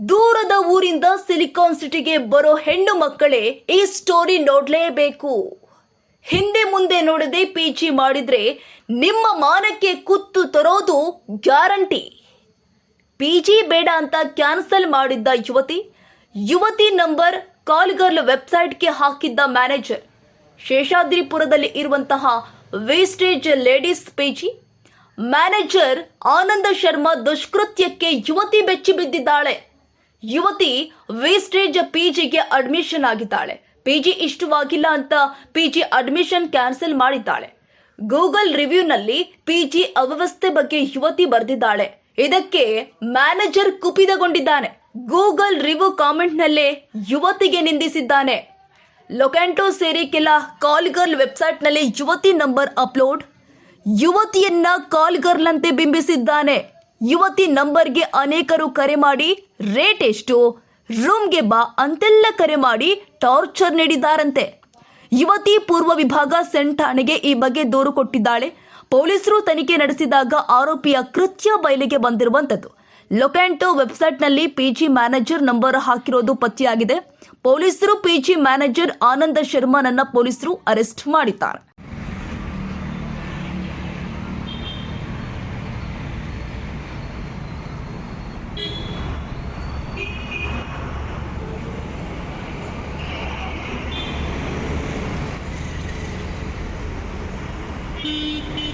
ದೂರದ ಊರಿಂದ ಸಿಲಿಕಾನ್ ಸಿಟಿಗೆ ಬರೋ ಹೆಣ್ಣು ಮಕ್ಕಳೇ ಈ ಸ್ಟೋರಿ ನೋಡಲೇಬೇಕು. ಹಿಂದೆ ಮುಂದೆ ನೋಡದೆ ಪಿಜಿ ಮಾಡಿದ್ರೆ ನಿಮ್ಮ ಮಾನಕ್ಕೆ ಕುತ್ತು ತರೋದು ಗ್ಯಾರಂಟಿ. ಪಿಜಿ ಬೇಡ ಅಂತ ಕ್ಯಾನ್ಸಲ್ ಮಾಡಿದ್ದ ಯುವತಿ ಯುವತಿ ನಂಬರ್ ಕಾಲ್ಗರ್ಲ್ ವೆಬ್ಸೈಟ್ಗೆ ಹಾಕಿದ್ದ ಮ್ಯಾನೇಜರ್ ಶೇಷಾದ್ರಿಪುರದಲ್ಲಿ ಇರುವಂತಹ wastage ladies PG manager Ananda Sharma ದುಷ್ಕೃತ್ಯಕ್ಕೆ ಯುವತಿ ಬೆಚ್ಚಿ ಬಿದ್ದಿದ್ದಾಳೆ. ಯುವತಿ ವೇಸ್ಟೇಜ್ ಪಿಜಿಗೆ ಅಡ್ಮಿಷನ್ ಆಗಿದ್ದಾಳೆ. ಪಿಜಿ ಇಷ್ಟವಾಗಿಲ್ಲ ಅಂತ ಪಿಜಿ ಅಡ್ಮಿಷನ್ ಕ್ಯಾನ್ಸಲ್ ಮಾಡಿದ್ದಾಳೆ. ಗೂಗಲ್ ರಿವ್ಯೂನಲ್ಲಿ ಪಿಜಿ ಅವ್ಯವಸ್ಥೆ ಬಗ್ಗೆ ಯುವತಿ ಬರೆದಿದ್ದಾಳೆ. ಇದಕ್ಕೆ ಮ್ಯಾನೇಜರ್ ಕುಪಿತಗೊಂಡಿದ್ದಾನೆ. ಗೂಗಲ್ ರಿವ್ಯೂ ಕಾಮೆಂಟ್ನಲ್ಲೇ ಯುವತಿಗೆ ನಿಂದಿಸಿದ್ದಾನೆ. ಲೊಕ್ಯಾಂಟೋ ಸೇರಿ ಕೆಲ ಕಾಲ್ ಗರ್ಲ್ ವೆಬ್ಸೈಟ್ನಲ್ಲಿ ಯುವತಿ ನಂಬರ್ ಅಪ್ಲೋಡ್ ಯುವತಿಯನ್ನ ಕಾಲ್ ಗರ್ಲ್ ಅಂತೆ ಬಿಂಬಿಸಿದ್ದಾನೆ. ಯುವತಿ ನಂಬರ್ಗೆ ಅನೇಕರು ಕರೆ ಮಾಡಿ, ರೇಟ್ ಎಷ್ಟು? ರೂಮ್ಗೆ ಬಾ ಅಂತೆಲ್ಲ ಕರೆ ಮಾಡಿ ಟಾರ್ಚರ್ ನೀಡಿದ್ದಾರಂತೆ. ಯುವತಿ ಪೂರ್ವ ವಿಭಾಗ ಸೆಂಟ್ ಠಾಣೆಗೆ ಈ ಬಗ್ಗೆ ದೂರು ಕೊಟ್ಟಿದ್ದಾಳೆ. ಪೊಲೀಸರು ತನಿಖೆ ನಡೆಸಿದಾಗ ಆರೋಪಿಯ ಕೃತ್ಯ ಬಯಲಿಗೆ ಬಂದಿರುವಂಥದ್ದು. ಲೊಕ್ಯಾಂಟೋ ವೆಬ್ಸೈಟ್ನಲ್ಲಿ ಪಿಜಿ ಮ್ಯಾನೇಜರ್ ನಂಬರ್ ಹಾಕಿರೋದು ಪತ್ತೆಯಾಗಿದೆ. ಪೊಲೀಸರು ಪಿಜಿ ಮ್ಯಾನೇಜರ್ ಆನಂದ ಶರ್ಮಾನನ್ನ ಪೊಲೀಸರು ಅರೆಸ್ಟ್ ಮಾಡಿದ್ದಾರೆ. Beep, beep.